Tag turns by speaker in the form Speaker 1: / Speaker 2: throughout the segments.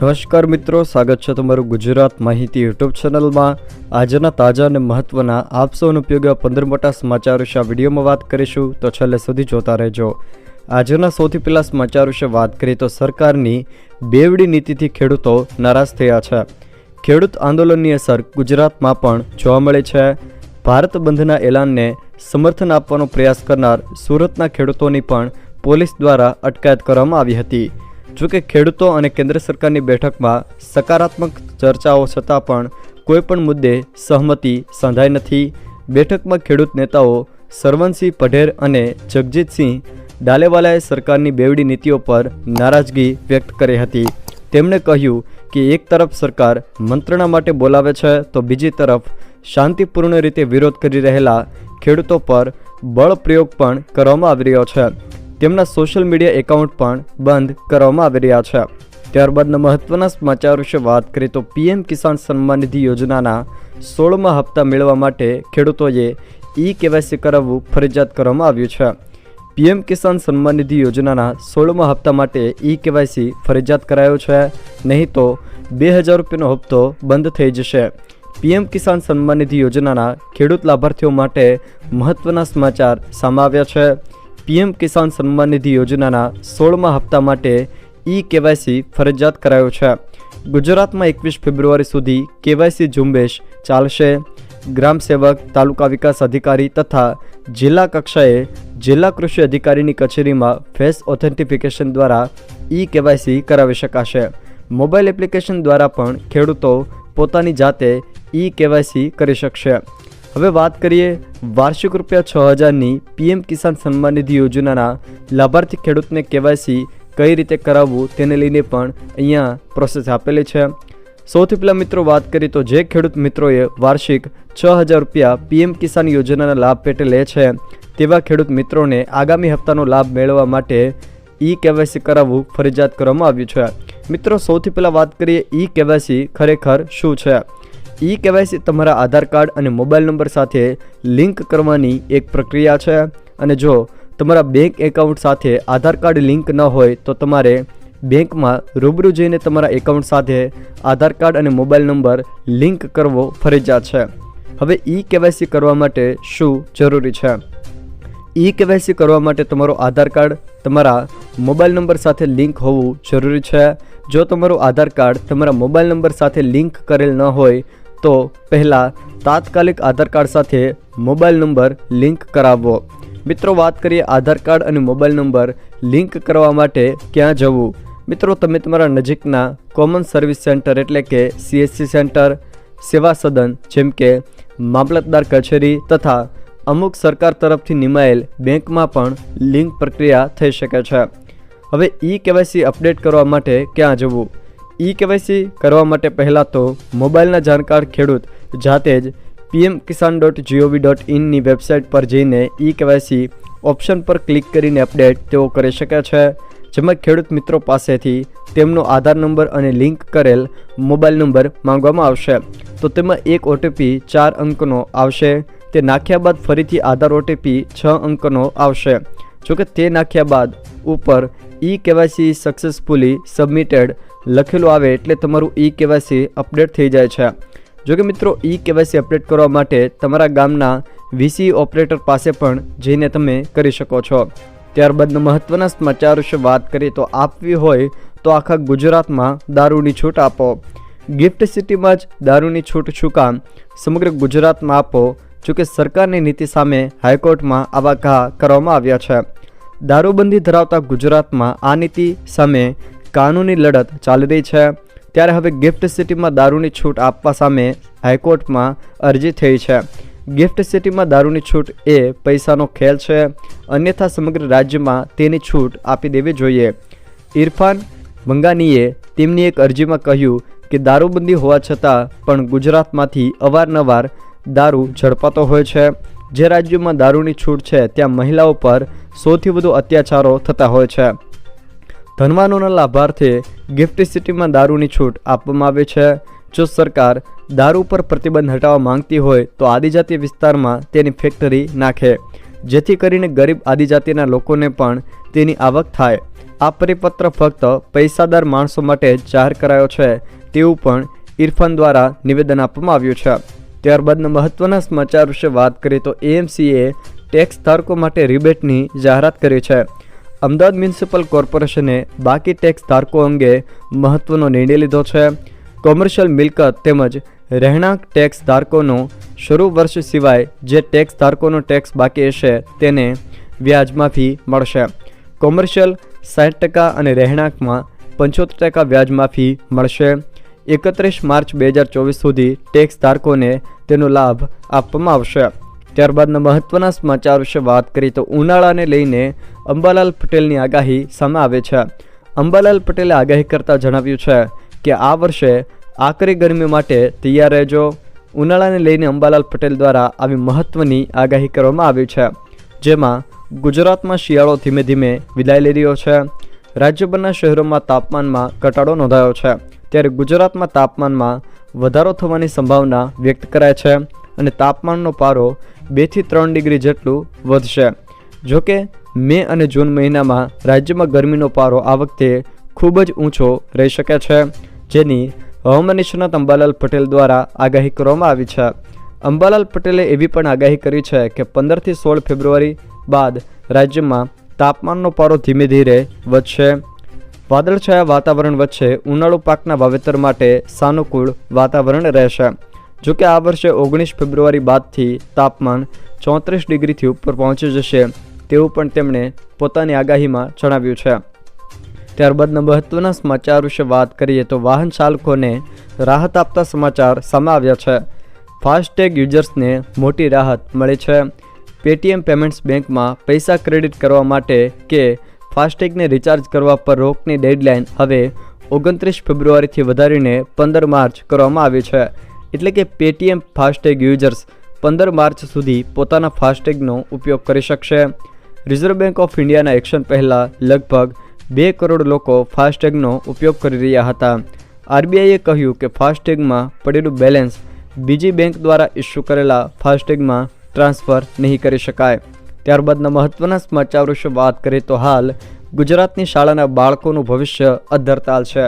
Speaker 1: નમસ્કાર મિત્રો, સ્વાગત છે તમારું ગુજરાત માહિતી યુટ્યુબ ચેનલમાં. આજના તાજા અને મહત્વના આપસો ઉપયોગી પંદર મોટા સમાચાર વિશે આ વિડીયોમાં વાત કરીશું, તો છેલ્લે સુધી જોતા રહેજો. આજના સૌથી પહેલાં સમાચાર વિશે વાત કરીએ, તો સરકારની બેવડી નીતિથી ખેડૂતો નારાજ થયા છે. ખેડૂત આંદોલનની અસર ગુજરાતમાં પણ જોવા મળે છે. ભારત બંધના એલાનને સમર્થન આપવાનો પ્રયાસ કરનાર સુરતના ખેડૂતોની પણ પોલીસ દ્વારા અટકાયત કરવામાં આવી હતી. જોકે ખેડૂતો અને કેન્દ્ર સરકારની બેઠકમાં સકારાત્મક ચર્ચાઓ છતાં પણ કોઈપણ મુદ્દે સહમતિ સાંધાઈ નથી. બેઠકમાં ખેડૂત નેતાઓ સરવનસિંહ પઢેર અને જગજીતસિંહ ડાલેવાલાએ સરકારની બેવડી નીતિઓ પર નારાજગી વ્યક્ત કરી હતી. તેમણે કહ્યું કે એક તરફ સરકાર મંત્રણા માટે બોલાવે છે તો બીજી તરફ શાંતિપૂર્ણ રીતે વિરોધ કરી રહેલા ખેડૂતો પર બળ પ્રયોગ પણ કરવામાં આવી રહ્યો છે. તેમના સોશિયલ મીડિયા એકાઉન્ટ પણ બંધ કરવામાં આવી રહ્યા છે. ત્યારબાદના મહત્વના સમાચાર વિશે વાત કરીએ તો પીએમ કિસાન સન્માન નિધિ યોજનાના સોળમા હપ્તા મેળવવા માટે ખેડૂતોએ ઈ કેવાયસી કરાવવું ફરજિયાત કરવામાં આવ્યું છે. પીએમ કિસાન સન્માન નિધિ યોજનાના સોળમા હપ્તા માટે ઈ કેવાયસી ફરજિયાત કરાયો છે. નહીં તો બે હજાર રૂપિયાનો હપ્તો બંધ થઈ જશે. પીએમ કિસાન સન્માન નિધિ યોજનાના ખેડૂત લાભાર્થીઓ માટે મહત્વના સમાચાર સામે આવ્યા છે. પીએમ કિસાન સન્માન નિધિ યોજનાના સોળમા હપ્તા માટે ઈ કેવાયસી ફરજિયાત કરાયો છે. ગુજરાતમાં એકવીસ ફેબ્રુઆરી સુધી કેવાયસી ઝુંબેશ ચાલશે. ગ્રામ સેવક, તાલુકા વિકાસ અધિકારી તથા જિલ્લા કક્ષાએ જિલ્લા કૃષિ અધિકારીની કચેરીમાં ફેસ ઓથેન્ટિફિકેશન દ્વારા ઈ કેવાયસી કરાવી શકાશે. મોબાઈલ એપ્લિકેશન દ્વારા પણ ખેડૂતો પોતાની જાતે ઈ કેવાયસી કરી શકશે. હવે વાત કરીએ વાર્ષિક રૂપિયા છ હજારની પીએમ કિસાન સન્માન નિધિ યોજનાના લાભાર્થી ખેડૂતને કેવાયસી કઈ રીતે કરાવવું તેને લઈને પણ અહીંયા પ્રોસેસ આપેલી છે. સૌથી પહેલાં મિત્રો વાત કરીએ તો જે ખેડૂત મિત્રોએ વાર્ષિક છ હજાર રૂપિયા પીએમ કિસાન યોજનાના લાભ પેટે લે છે, તેવા ખેડૂત મિત્રોને આગામી હપ્તાનો લાભ મેળવવા માટે ઈ કેવાયસી કરાવવું ફરજિયાત કરવામાં આવ્યું છે. મિત્રો, સૌથી પહેલાં વાત કરીએ ઈ કેવાયસી ખરેખર શું છે? ઈ કેવાયસી તમારા આધાર કાર્ડ અને મોબાઈલ નંબર સાથે લિંક કરવાની એક પ્રક્રિયા છે. અને જો તમારા બેંક એકાઉન્ટ સાથે આધાર કાર્ડ લિંક ન હોય તો તમારે બેંકમાં રૂબરૂ જઈને તમારા એકાઉન્ટ સાથે આધાર કાર્ડ અને મોબાઈલ નંબર લિંક કરવો ફરજિયાત છે. હવે ઈ કેવાયસી કરવા માટે શું જરૂરી છે? ઈ કેવાયસી કરવા માટે તમારો આધાર કાર્ડ તમારા મોબાઈલ નંબર સાથે લિંક હોવું જરૂરી છે. જો તમારું આધાર કાર્ડ તમારા મોબાઈલ નંબર સાથે લિંક કરેલ ન હોય તો પહેલાં તાત્કાલિક આધાર કાર્ડ સાથે મોબાઈલ નંબર લિંક કરાવવો. મિત્રો, વાત કરીએ આધાર કાર્ડ અને મોબાઈલ નંબર લિંક કરવા માટે ક્યાં જવું? મિત્રો, તમે તમારા નજીકના કોમન સર્વિસ સેન્ટર એટલે કે સીએસસી સેન્ટર, સેવા સદન, જેમ કે મામલતદાર કચેરી તથા અમુક સરકાર તરફથી નિમાયેલ બેંકમાં પણ લિંક પ્રક્રિયા થઈ શકે છે. હવે ઈ કેવાયસી અપડેટ કરવા માટે ક્યાં જવું? ઈ કેવાયસી કરવા માટે પહેલાં તો મોબાઈલના જાણકાર ખેડૂત જાતે જ PM Kisan dot GOV dot ઇનની website પર જઈને ઈ કેવાયસી ઓપ્શન પર ક્લિક કરીને અપડેટ તેઓ કરી શકે છે. જેમાં ખેડૂત મિત્રો પાસેથી તેમનો આધાર નંબર અને લિંક કરેલ મોબાઈલ નંબર માંગવામાં આવશે. તો તેમાં એક ઓટીપી ચાર અંકનો આવશે. તે નાખ્યા બાદ ફરીથી આધાર ઓટીપી છ અંકનો આવશે. જોકે તે નાખ્યા બાદ ઉપર ઈ કેવાયસી સક્સેસફુલી સબમિટેડ લખેલું આવે એટલે તમારું ઈ કેવાયસી અપડેટ થઈ જાય છે. જોકે મિત્રો ઈ કેવાયસી અપડેટ કરવા માટે તમારા ગામના વીસી ઓપરેટર પાસે પણ જઈને તમે કરી શકો છો. ત્યારબાદના મહત્ત્વના સમાચાર વિશે વાત કરીએ તો આપવી હોય તો આખા ગુજરાતમાં દારૂની છૂટ આપો. ગિફ્ટ સિટીમાં જ દારૂની છૂટ શું કામ? સમગ્ર ગુજરાતમાં આપો, જોકે સરકારની નીતિ સામે હાઈકોર્ટમાં આવા ઘા કરવામાં આવ્યા છે. દારૂબંધી ધરાવતા ગુજરાતમાં આ નીતિ સામે કાનૂની લડત ચાલી રહી છે. ત્યારે હવે ગિફ્ટ સિટીમાં દારૂની છૂટ આપવા સામે હાઈકોર્ટમાં અરજી થઈ છે. ગિફ્ટ સિટીમાં દારૂની છૂટ એ પૈસાનો ખેલ છે. અન્યથા સમગ્ર રાજ્યમાં તેની છૂટ આપી દેવી જોઈએ. ઇરફાન બંગાનીએ તેમની એક અરજીમાં કહ્યું કે દારૂબંધી હોવા છતાં પણ ગુજરાતમાંથી અવારનવાર દારૂ ઝડપાતો હોય છે. જે રાજ્યોમાં દારૂની છૂટ છે, ત્યાં મહિલાઓ પર સૌથી વધુ અત્યાચારો થતા હોય છે. ધનવાનોના લાભાર્થે ગિફ્ટ સિટીમાં દારૂની છૂટ આપવામાં આવે છે. જો સરકાર દારૂ પર પ્રતિબંધ હટાવવા માંગતી હોય, તો આદિજાતિ વિસ્તારમાં તેની ફેક્ટરી નાખે. જેથી કરીને ગરીબ આદિજાતિના લોકોને પણ તેની આવક થાય. આ પરિપત્ર ફક્ત પૈસાદાર માણસો માટે જાહેર કરાયો છે, તેવું પણ ઇરફાન દ્વારા નિવેદન આપવામાં આવ્યું છે. ત્યારબાદના મહત્વના સમાચાર વિશે વાત કરીએ તો એએમસીએ ટેક્સ ધારકો માટે રિબેટની જાહેરાત કરી છે. અમદાવાદ મ્યુનિસિપલ કોર્પોરેશને બાકી ટેક્સ ધારકો અંગે મહત્વનો નિર્ણય લીધો છે. કોમર્શિયલ મિલકત તેમજ રહેણાંક ટેક્સ ધારકોનો શરૂ વર્ષ સિવાય જે ટેક્સ ધારકોનો ટેક્સ બાકી હશે તેને વ્યાજમાફી મળશે. કોમર્શિયલ સાઠ ટકા અને રહેણાંકમાં પંચોતેર ટકા વ્યાજમાફી મળશે. એકત્રીસ માર્ચ બે હજાર ચોવીસ સુધી ટેક્સ ધારકોને તેનો લાભ આપવામાં આવશે. ત્યારબાદના મહત્વના સમાચાર વિશે વાત કરીએ તો ઉનાળાને લઈને અંબાલાલ પટેલની આગાહી સામે આવે છે. અંબાલાલ પટેલે આગાહી કરતાં જણાવ્યું છે કે આ વર્ષે આકરી ગરમી માટે તૈયાર રહેજો. ઉનાળાને લઈને અંબાલાલ પટેલ દ્વારા આવી મહત્વની આગાહી કરવામાં આવી છે, જેમાં ગુજરાતમાં શિયાળો ધીમે ધીમે વિદાય લઈ રહ્યો છે. રાજ્યભરના શહેરોમાં તાપમાનમાં ઘટાડો નોંધાયો છે. ત્યારે ગુજરાતમાં તાપમાનમાં વધારો થવાની સંભાવના વ્યક્ત કરાય છે અને તાપમાનનો પારો બેથી ત્રણ ડિગ્રી જેટલું વધશે. જોકે, મે અને જૂન મહિનામાં રાજ્યમાં ગરમીનો પારો આ વખતે ખૂબ જ ઊંચો રહી શકે છે, જેની હવામાન નિષ્ણાત અંબાલાલ પટેલ દ્વારા આગાહી કરવામાં આવી છે. અંબાલાલ પટેલે એવી પણ આગાહી કરી છે કે પંદરથી સોળ ફેબ્રુઆરી બાદ રાજ્યમાં તાપમાનનો પારો ધીમે ધીરે વધશે. વાદળછાયા વાતાવરણ વચ્ચે ઉનાળુ પાકના વાવેતર માટે સાનુકૂળ વાતાવરણ રહેશે. જોકે આ વર્ષે ઓગણીસ ફેબ્રુઆરી બાદથી તાપમાન ચોત્રીસ ડિગ્રીથી ઉપર પહોંચી જશે, તેવું પણ તેમણે પોતાની આગાહીમાં જણાવ્યું છે. ત્યારબાદના મહત્વના સમાચાર વિશે વાત કરીએ તો વાહન ચાલકોને રાહત આપતા સમાચાર સામે આવ્યા છે. ફાસ્ટેગ યુઝર્સને મોટી રાહત મળી છે. પેટીએમ પેમેન્ટ્સ બેંકમાં પૈસા ક્રેડિટ કરવા માટે કે ફાસ્ટેગને રિચાર્જ કરવા પર રોકની ડેડલાઇન હવે ઓગણત્રીસ ફેબ્રુઆરીથી વધારીને પંદર માર્ચ કરવામાં આવી છે. એટલે કે પેટીએમ ફાસ્ટેગ યુઝર્સ પંદર માર્ચ સુધી પોતાના ફાસ્ટેગનો ઉપયોગ કરી શકશે. રિઝર્વ બેંક ઓફ ઇન્ડિયાના એક્શન પહેલાં લગભગ બે કરોડ લોકો ફાસ્ટેગનો ઉપયોગ કરી રહ્યા હતા. આરબીઆઈએ કહ્યું કે ફાસ્ટેગમાં પડેલું બેલેન્સ બીજી બેંક દ્વારા ઇસ્યુ કરેલા ફાસ્ટેગમાં ટ્રાન્સફર નહીં કરી શકાય. ત્યારબાદના મહત્વના સમાચાર વિશે વાત કરીએ તો હાલ ગુજરાતની શાળાના બાળકોનું ભવિષ્ય અધરતાલ છે.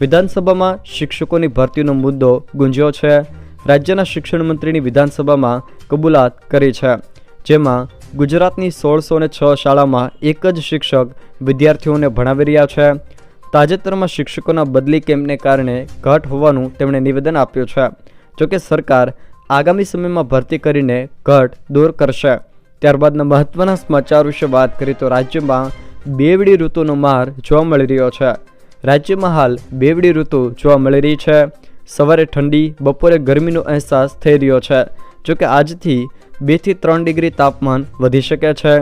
Speaker 1: વિધાનસભામાં શિક્ષકોની ભરતીનો મુદ્દો ગુંજ્યો છે. રાજ્યના શિક્ષણ મંત્રીની વિધાનસભામાં કબૂલાત કરી છે. જેમાં ગુજરાતની સોળસો ને છ શાળામાં એક જ શિક્ષક વિદ્યાર્થીઓને ભણાવી રહ્યા છે. તાજેતરમાં શિક્ષકોના બદલી કેમ્પને કારણે ઘટ હોવાનું તેમણે નિવેદન આપ્યું છે. જોકે સરકાર આગામી સમયમાં ભરતી કરીને ઘટ દૂર કરશે. ત્યારબાદના મહત્વના સમાચાર વિશે વાત કરીએ તો રાજ્યમાં બેવડી ઋતુનો માર જોવા મળી રહ્યો છે. રાજ્યમાં હાલ બેવડી ઋતુ જોવા મળી રહી છે. સવારે ઠંડી, બપોરે ગરમીનો અહેસાસ થઈ રહ્યો છે. જોકે આજથી બેથી ત્રણ ડિગ્રી તાપમાન વધી શકે છે.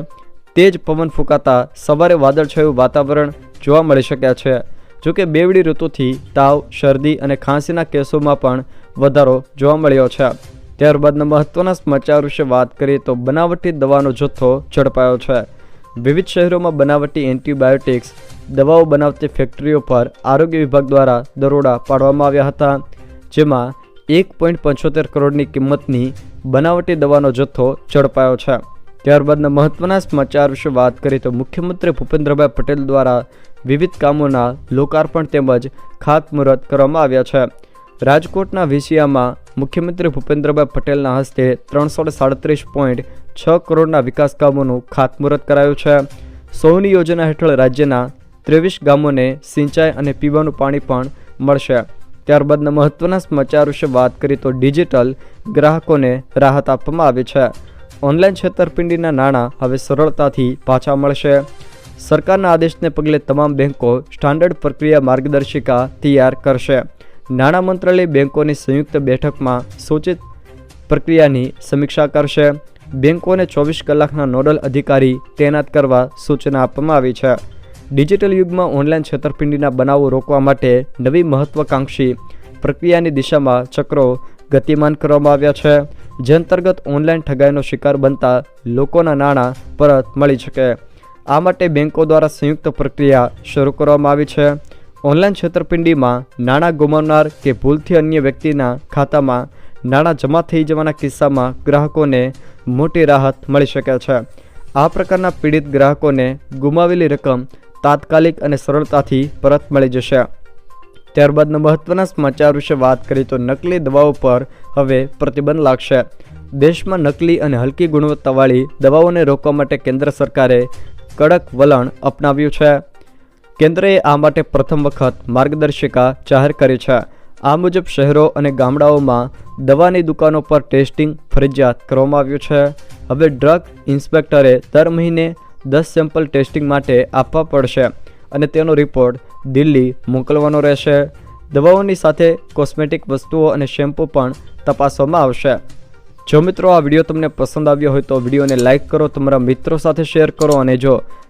Speaker 1: તેજ પવન ફૂંકાતા સવારે વાદળછાયું વાતાવરણ જોવા મળી શકે છે. જોકે બેવડી ઋતુથી તાવ, શરદી અને ખાંસીના કેસોમાં પણ વધારો જોવા મળ્યો છે. ત્યારબાદના મહત્વના સમાચાર વિશે વાત કરીએ તો બનાવટી દવાનો જથ્થો ઝડપાયો છે. વિવિધ શહેરોમાં બનાવટી એન્ટીબાયોટિક્સ દવાઓ બનાવતી ફેક્ટરીઓ પર આરોગ્ય વિભાગ દ્વારા દરોડા પાડવામાં આવ્યા હતા, જેમાં એક પોઈન્ટ પંચોતેર કરોડની કિંમતની બનાવટી દવાનો જથ્થો ઝડપાયો છે. ત્યારબાદના મહત્વના સમાચાર વિશે વાત કરીએ તો મુખ્યમંત્રી ભૂપેન્દ્રભાઈ પટેલ દ્વારા વિવિધ કામોના લોકાર્પણ તેમજ ખાતમુહૂર્ત કરવામાં આવ્યા છે. રાજકોટના વિસિયામાં મુખ્યમંત્રી ભૂપેન્દ્રભાઈ પટેલના હસ્તે ત્રણસો સાડત્રીસ પોઈન્ટ છ કરોડના વિકાસ કામોનું ખાતમુહૂર્ત કરાયું છે. સૌની યોજના હેઠળ રાજ્યના ત્રેવીસ ગામોને સિંચાઈ અને પીવાનું પાણી પણ મળશે. ત્યારબાદના મહત્વના સમાચાર વિશે વાત કરીએ તો ડિજિટલ ગ્રાહકોને રાહત આપવામાં આવી છે. ઓનલાઈન છેતરપિંડીના નાણાં હવે સરળતાથી પાછા મળશે. સરકારના આદેશને પગલે તમામ બેંકો સ્ટાન્ડર્ડ પ્રક્રિયા માર્ગદર્શિકા તૈયાર કરશે. નાણાં મંત્રાલય બેંકોની સંયુક્ત બેઠકમાં સૂચિત પ્રક્રિયાની સમીક્ષા કરશે. બેંકોને ચોવીસ કલાકના નોડલ અધિકારી તૈનાત કરવા સૂચના આપવામાં આવી છે. ડિજિટલ યુગમાં ઓનલાઈન છેતરપિંડીના બનાવો રોકવા માટે નવી મહત્વાકાંક્ષી પ્રક્રિયાની દિશામાં ચક્રો ગતિમાન કરવામાં આવ્યા છે. જે અંતર્ગત ઓનલાઈન ઠગાઈનો શિકાર બનતા લોકોના નાણાં પરત મળી શકે. આ માટે બેંકો દ્વારા સંયુક્ત પ્રક્રિયા શરૂ કરવામાં આવી છે. ઓનલાઈન છેતરપિંડીમાં નાણાં ગુમાવનાર કે ભૂલથી અન્ય વ્યક્તિના ખાતામાં નાણાં જમા થઈ જવાના કિસ્સામાં ગ્રાહકોને મોટી રાહત મળી શકે છે. આ પ્રકારના પીડિત ગ્રાહકોને ગુમાવેલી રકમ તાત્કાલિક અને સરળતાથી પરત મળી જશે. ત્યારબાદના મહત્વના સમાચાર વિશે વાત કરીએ તો નકલી દવાઓ પર હવે પ્રતિબંધ લાગશે. દેશમાં નકલી અને હલકી ગુણવત્તાવાળી દવાઓને રોકવા માટે કેન્દ્ર સરકારે કડક વલણ અપનાવ્યું છે. કેન્દ્રએ આ માટે પ્રથમ વખત માર્ગદર્શિકા જાહેર કરી છે. આ મુજબ શહેરો અને ગામડાઓમાં દવાની દુકાનો પર ટેસ્ટિંગ ફરજિયાત કરવામાં આવ્યું છે. હવે ડ્રગ ઇન્સ્પેક્ટરે દર મહિને દસ સેમ્પલ ટેસ્ટિંગ માટે આપવા પડશે અને તેનો રિપોર્ટ દિલ્હી મોકલવાનો રહેશે. દવાઓની સાથે કોસ્મેટિક વસ્તુઓ અને શેમ્પૂ પણ તપાસવામાં આવશે. જો મિત્રો આ વીડિયો તમને પસંદ આવ્યો હોય તો વિડીયોને લાઇક કરો, તમારા મિત્રો સાથે શેર કરો અને જો